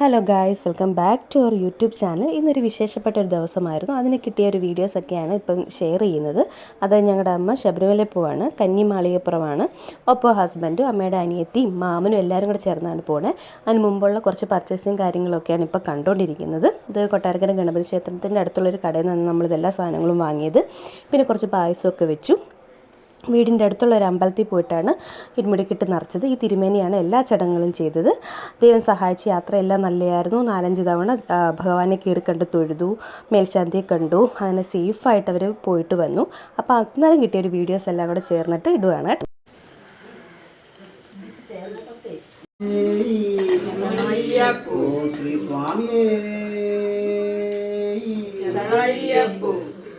Hello guys welcome back to our YouTube channel ഇന്നൊരു വിശേഷപ്പെട്ട ഒരു ദിവസമായിരുന്നു. അതിന് കിട്ടിയ ഒരു വീഡിയോസൊക്കെയാണ് ഇപ്പം ഷെയർ ചെയ്യുന്നത്. അത് ഞങ്ങളുടെ അമ്മ ശബരിമല പോവാണ് കന്നി മാളികപ്പുറമാണ് ഒപ്പം ഹസ്ബൻഡും അമ്മയുടെ അനിയത്തിയും മാമനും എല്ലാവരും കൂടെ ചേർന്നാണ് പോണേ. അതിന് മുമ്പുള്ള കുറച്ച് പർച്ചേസും കാര്യങ്ങളൊക്കെയാണ് ഇപ്പോൾ കണ്ടുകൊണ്ടിരിക്കുന്നത് ഇത് കൊട്ടാരക്കര ഗണപതി ക്ഷേത്രത്തിന്റെ അടുത്തുള്ളൊരു കടയിൽ നിന്നാണ് നമ്മളിതെല്ലാ സാധനങ്ങളും വാങ്ങിയത്. പിന്നെ കുറച്ച് പായസമൊക്കെ വെച്ചു. വീടിന്റെ അടുത്തുള്ള ഒരു അമ്പലത്തിൽ പോയിട്ടാണ് ഇരുമുടിക്കെട്ട് നിറച്ചത്. ഈ തിരുമേനിയാണ് എല്ലാ ചടങ്ങുകളും ചെയ്തത്. ദൈവം സഹായിച്ച് യാത്രയെല്ലാം നല്ലതായിരുന്നു. നാലഞ്ച് തവണ ഭഗവാനെ കയറി കണ്ട് തൊഴുതു മേൽശാന്തിയെ കണ്ടു അങ്ങനെ സേഫായിട്ട് അവർ പോയിട്ട് വന്നു. അപ്പോൾ അന്നേരം കിട്ടിയ ഒരു വീഡിയോസ് എല്ലാം കൂടെ ചേർന്നിട്ട് ഇടുവാണ് കേട്ടോ. ശ്രീ സ്വാമിയേ.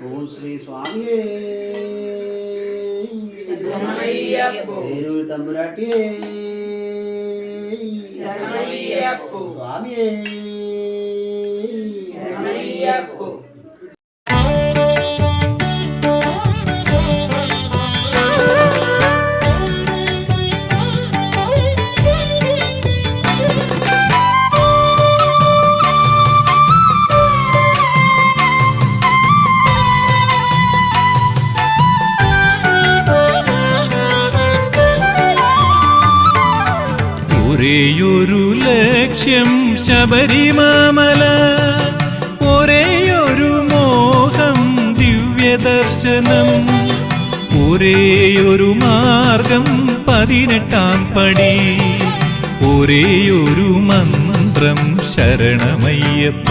ఓం శ్రీ స్వామి పేరు తమ్మురాటి స్వామి ഒരേയൊരു ലക്ഷ്യം ശബരിമാമല ഒരേയൊരു മോഹം ദിവ്യദർശനം ഒരേയൊരു മാർഗം പതിനെട്ടാം പടി ഒരേയൊരു മന്ത്രം ശരണമയ്യപ്പ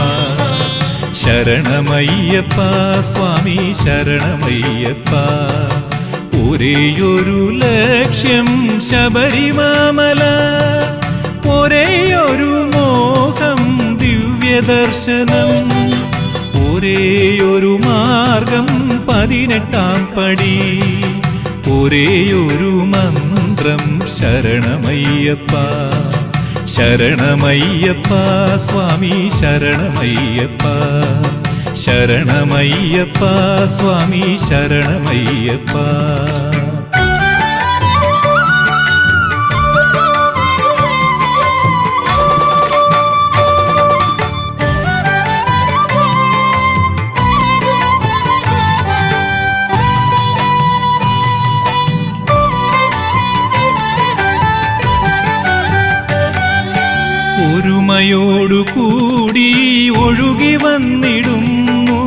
ശരണമയ്യപ്പ സ്വാമി ശരണമയ്യപ്പ. ഒരേയൊരു ലക്ഷ്യം ശബരിമാമല ഒരേയൊരു മോഹം ദിവ്യദർശനം. ഒരേയൊരു മാർഗം പതിനെട്ടാം പടി. ഒരേയൊരു മന്ത്രം ശരണമയ്യപ്പ. ശരണമയ്യപ്പ സ്വാമി ശരണമയ്യപ്പ. ശരണമയ്യപ്പ സ്വാമി ശരണമയ്യപ്പ. ഒരുമയോടുകൂടി ഒഴുകി വന്നിടുന്നു.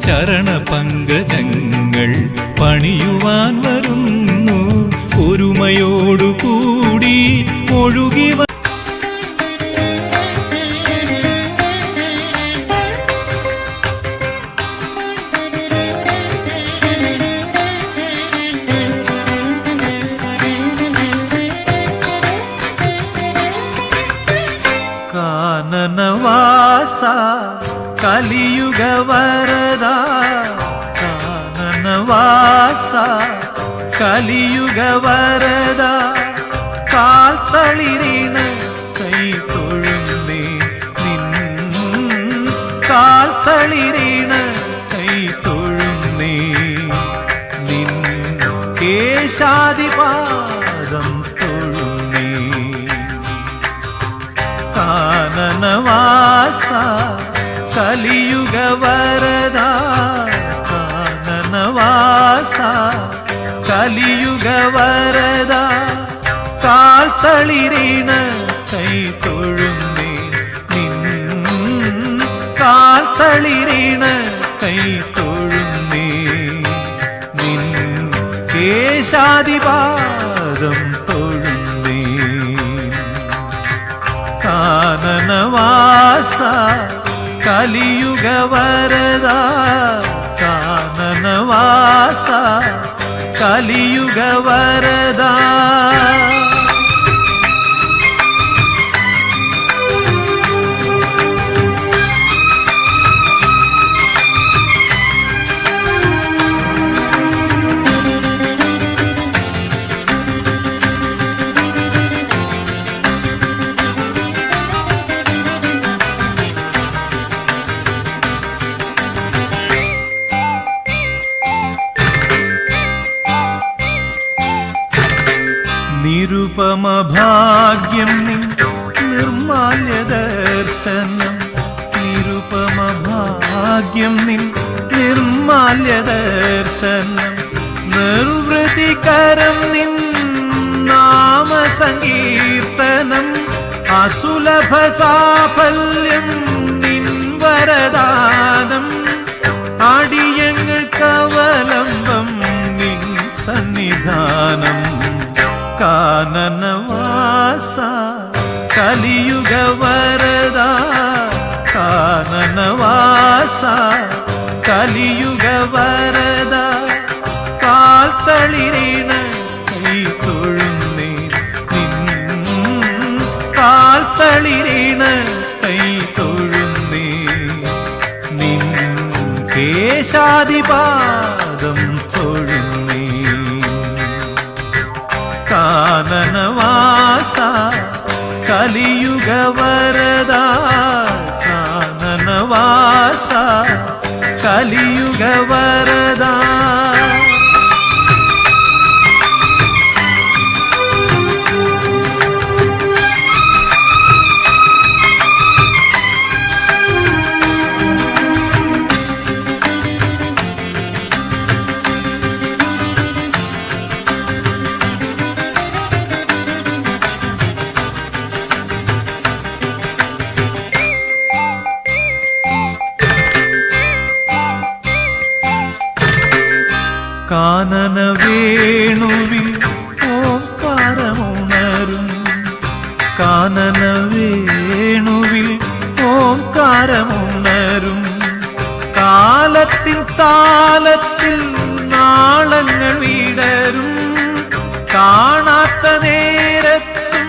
ചരണ പങ്കജങ്ങൾ പണിയുവാൻ വരുന്നു. ഒരുമയോടുകൂടി ഒഴുകി കലിയുഗ വരദ കാനനവാസ കലിയുഗ വരദ കാൽത്തളിരിണ് കൈ തൊഴുന്നേ നിൻ കാൽത്തളിരിണ് കൈ തൊഴുന്നേ നിൻ കേശാദിപാദം തൊഴുന്നേ കാനനവാസ കലിയുഗ വരദ കാനനവാസ. കലിയുഗ വരദ കാൽത്തളിരിണ കൈ തൊഴുന്നേ നിൻ. കാൽത്തളിരിണ കൈ തൊഴുന്നേ നിൻ. കേശാദിപാദം തൊഴുന്നേ. കാനനവാസ. കലിയുഗ വരദ കാനനവാസ കലിയുഗ വരദ അസുലഭ സാഫല്യം നിൻ വരദാനം അടിയങ്ങൾക്കവലംബം നിൻ സന്നിധാനം കേശാദിപാദം കാനന വേണുവിൽ ഓംകാരമുണരും കാനന വേണുവിൽ ഓംകാരമുണരും കാലത്തിൻ താലത്തിൽ നാളങ്ങൾ വിടരും. കാണാത്ത നേരത്തും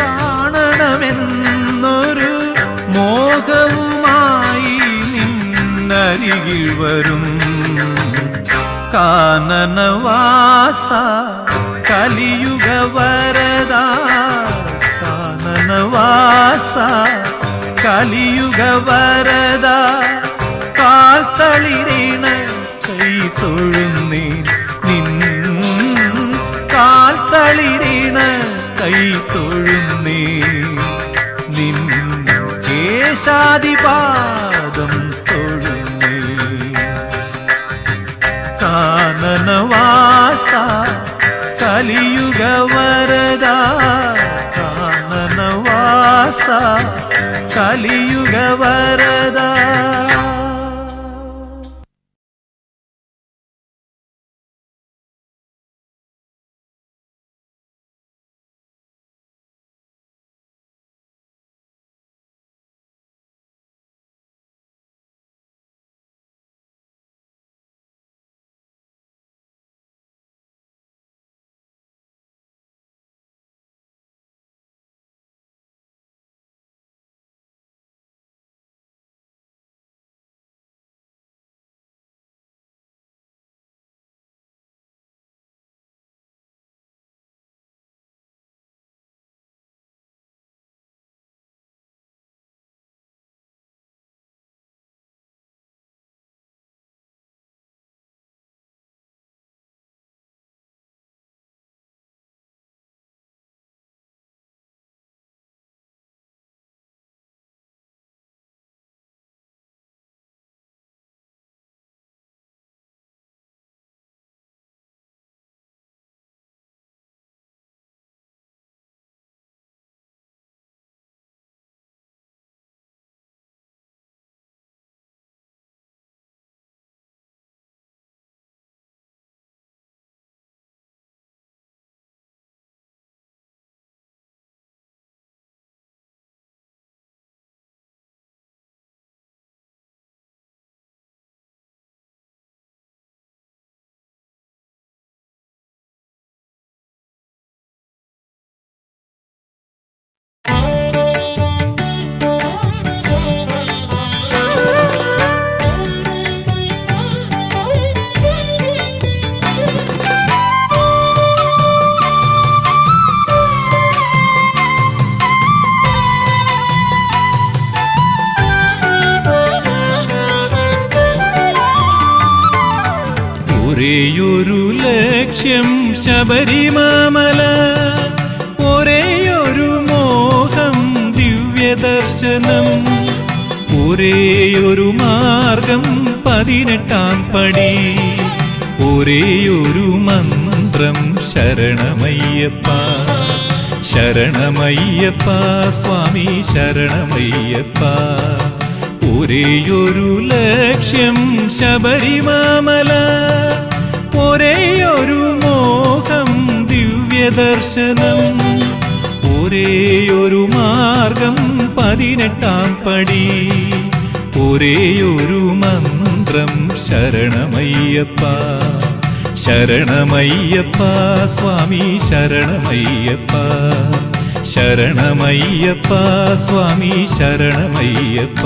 കാണണമെന്നൊരു മോഹവുമായി നിന്നരികിൽ വരും. കാനനവാസ കലിയുഗ വരദ കാനനവാസ കലിയുഗ വരദ കാൽത്തളിരീണ കൈ തൊഴുന്നേ നിൻ കാൽത്തളിരീണ കൈ തൊഴുന്നേ നിൻ കേശാദിപാദം കലിയുഗ ഒരേയൊരു ലക്ഷ്യം ശബരിമാമല ഒരേയൊരു മോഹം ദിവ്യദർശനം ഒരേയൊരു മാർഗം പതിനെട്ടാം പടി ഒരേയൊരു മന്ത്രം ശരണമയ്യപ്പ ശരണമയ്യപ്പ സ്വാമി ശരണമയ്യപ്പ. ഒരേയൊരു ലക്ഷ്യം ശബരിമാമല ദിവ്യദർശനം ഒരേയൊരു മാർഗം പതിനെട്ടാം പടി. ഒരേയൊരു മന്ത്രം ശരണമയ്യപ്പ. ശരണമയ്യപ്പ സ്വാമി ശരണമയ്യപ്പ. ശരണമയ്യപ്പ സ്വാമി ശരണമയ്യപ്പ.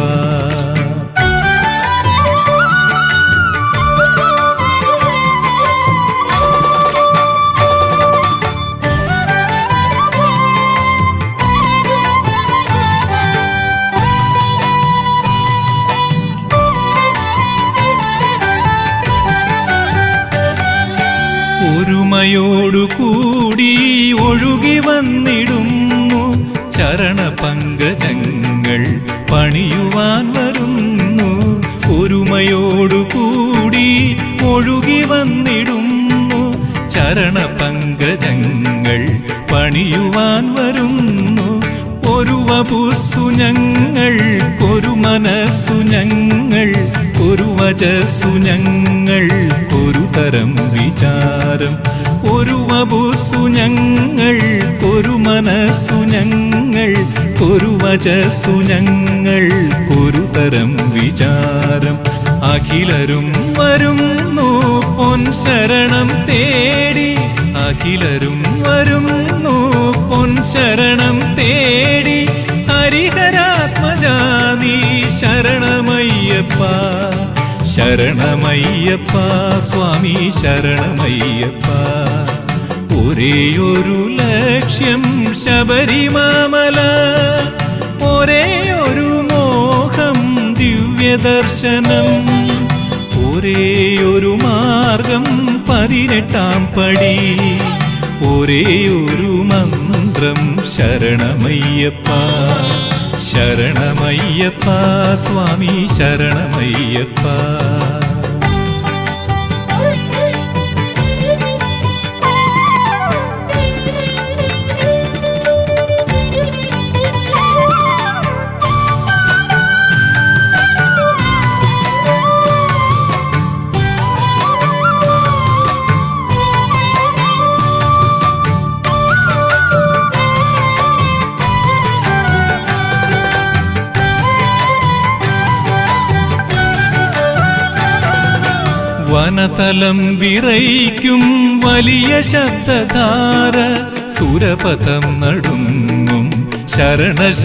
ഒരുമയോടുകൂടി ഒഴുകി വന്നിടുന്നു. ചരണ പങ്കജങ്ങൾ പണിയുവാൻ വരുന്നു. ഒരുമയോടുകൂടി ഒഴുകി വന്നിടുന്നു. ചരണ പങ്കജങ്ങൾ പണിയുവാൻ വരുന്നു. ഒരു വപുസ്സു ഞങ്ങൾ ഒരു മനസ്സു ഞങ്ങൾ ഒരു വചസ്സു ഞങ്ങൾ വിചാരം ഒരു വപുസ്സു ഞങ്ങൾ ഒരു മനസ്സു ഞങ്ങൾ ഒരു വചസ്സു ഞങ്ങൾ ഒരു തരം വിചാരം. അഖിലരും വരുന്നു പൊൻ ശരണം തേടി. അഖിലരും വരുന്നു പൊൻ ശരണം തേടി. ഹരിഹരാത്മജാതി ശരണമയ്യപ്പ. ശരണമയ്യപ്പ സ്വാമി ശരണമയ്യപ്പ. ഒരേയൊരു ലക്ഷ്യം ശബരിമാമല ഒരേയൊരു മോഹം ദിവ്യദർശനം ഒരേയൊരു മാർഗം പതിനെട്ടാം പടി ഒരേയൊരു മന്ത്രം ശരണമയ്യപ്പ. ശരണമയ്യപ്പ സ്വാമി ശരണമയ്യപ്പ. വനതലം വിറയ്ക്കും വലിയ ശബ്ദധാര. സുരപഥം നടുങ്ങും ശരണശ